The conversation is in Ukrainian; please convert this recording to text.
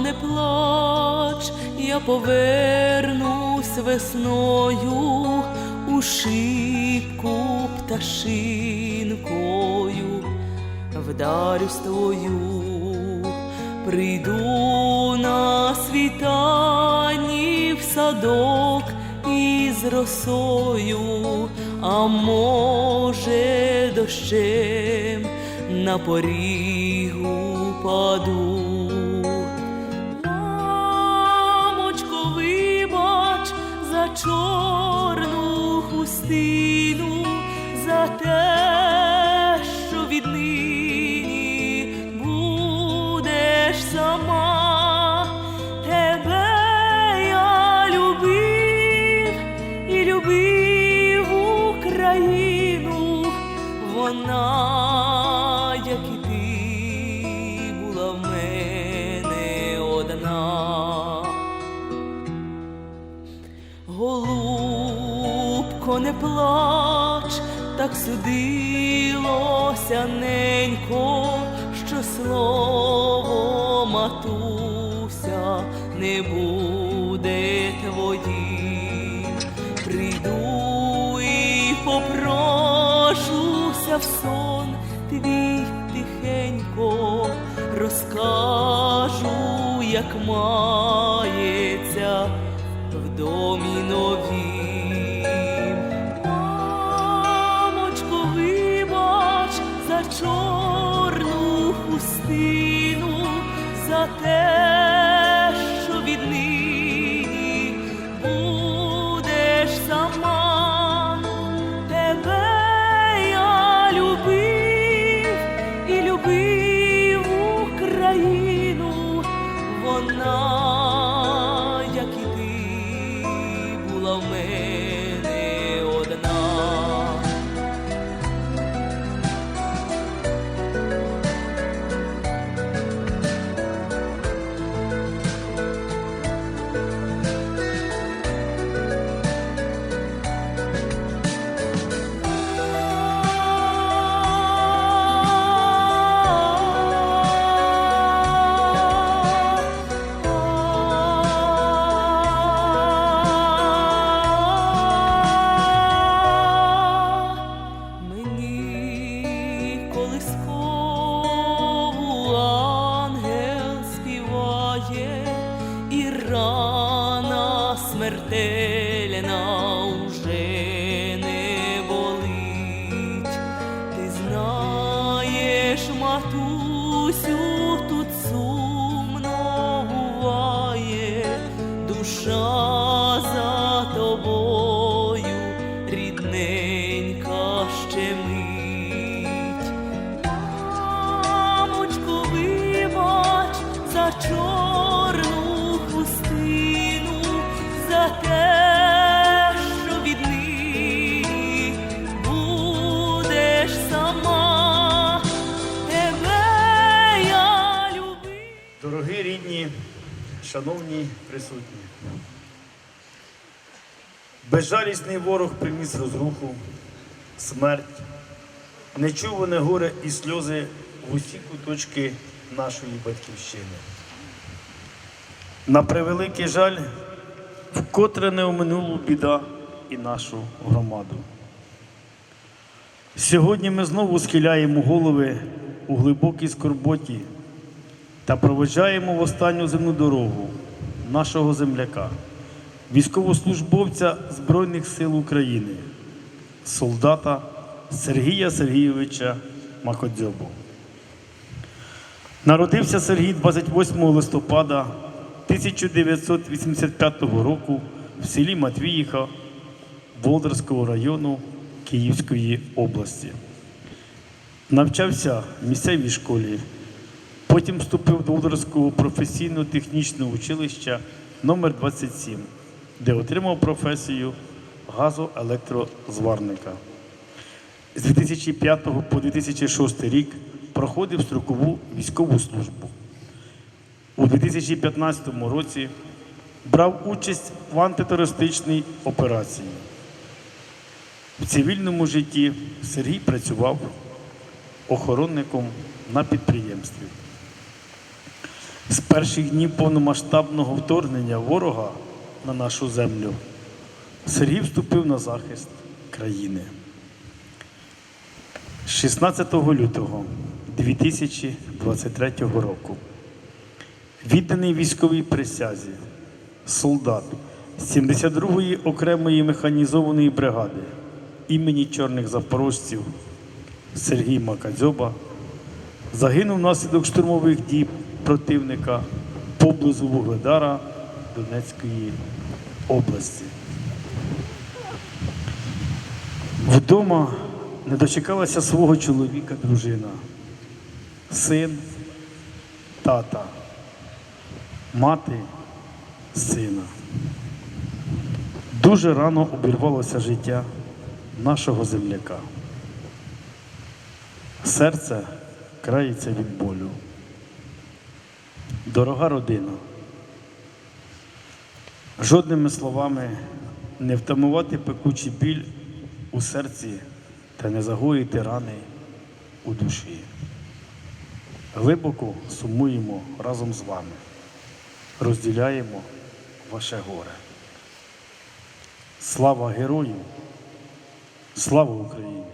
Не плач, я повернусь весною у шибку пташинкою, вдарюсь твою, прийду на світанні в садок із росою, а може дощем на порігу паду. Чорну хустину, за те, що віднині будеш сама. Плач, так судилося ненько, що слово матуся не буде твоїм. Прийду і попрошуся в сон твій тихенько, розкажу, як мається в домі новім. Те, що віднині будеш сама. Тебе любив і любив Україну, вона, матусю, тут сумно буває, душа за тобою, рідненька щемить. Шановні присутні, безжалісний ворог приніс розруху, смерть, нечуване горе і сльози в усі куточки нашої батьківщини. На превеликий жаль, вкотре не оминула біда і нашу громаду. Сьогодні ми знову схиляємо голови у глибокій скорботі та проведжаємо в останню земну дорогу нашого земляка, військовослужбовця Збройних сил України, солдата Сергія Сергійовича Маходзьобу. Народився Сергій 28 листопада 1985 року в селі Матвіїха Володарського району Київської області. Навчався в місцевій школі, потім вступив до Володарського професійно-технічного училища номер 27 де отримав професію газоелектрозварника. З 2005 по 2006 рік проходив строкову військову службу. У 2015 році брав участь в антитерористичній операції. В цивільному житті Сергій працював охоронником на підприємстві. З перших днів повномасштабного вторгнення ворога на нашу землю Сергій вступив на захист країни. 16 лютого 2023 року відданий військовій присязі, солдат 72-ї окремої механізованої бригади імені чорних запорожців Сергій Макадзьоба загинув внаслідок штурмових дій противника поблизу Вугледара Донецької області. Вдома не дочекалася свого чоловіка дружина, син, тата, мати, сина. Дуже рано обірвалося життя нашого земляка. Серце крається від болю. Дорога родина, жодними словами не втамувати пекучий біль у серці та не загоїти рани у душі. Глибоко сумуємо разом з вами, розділяємо ваше горе. Слава герою! Слава Україні!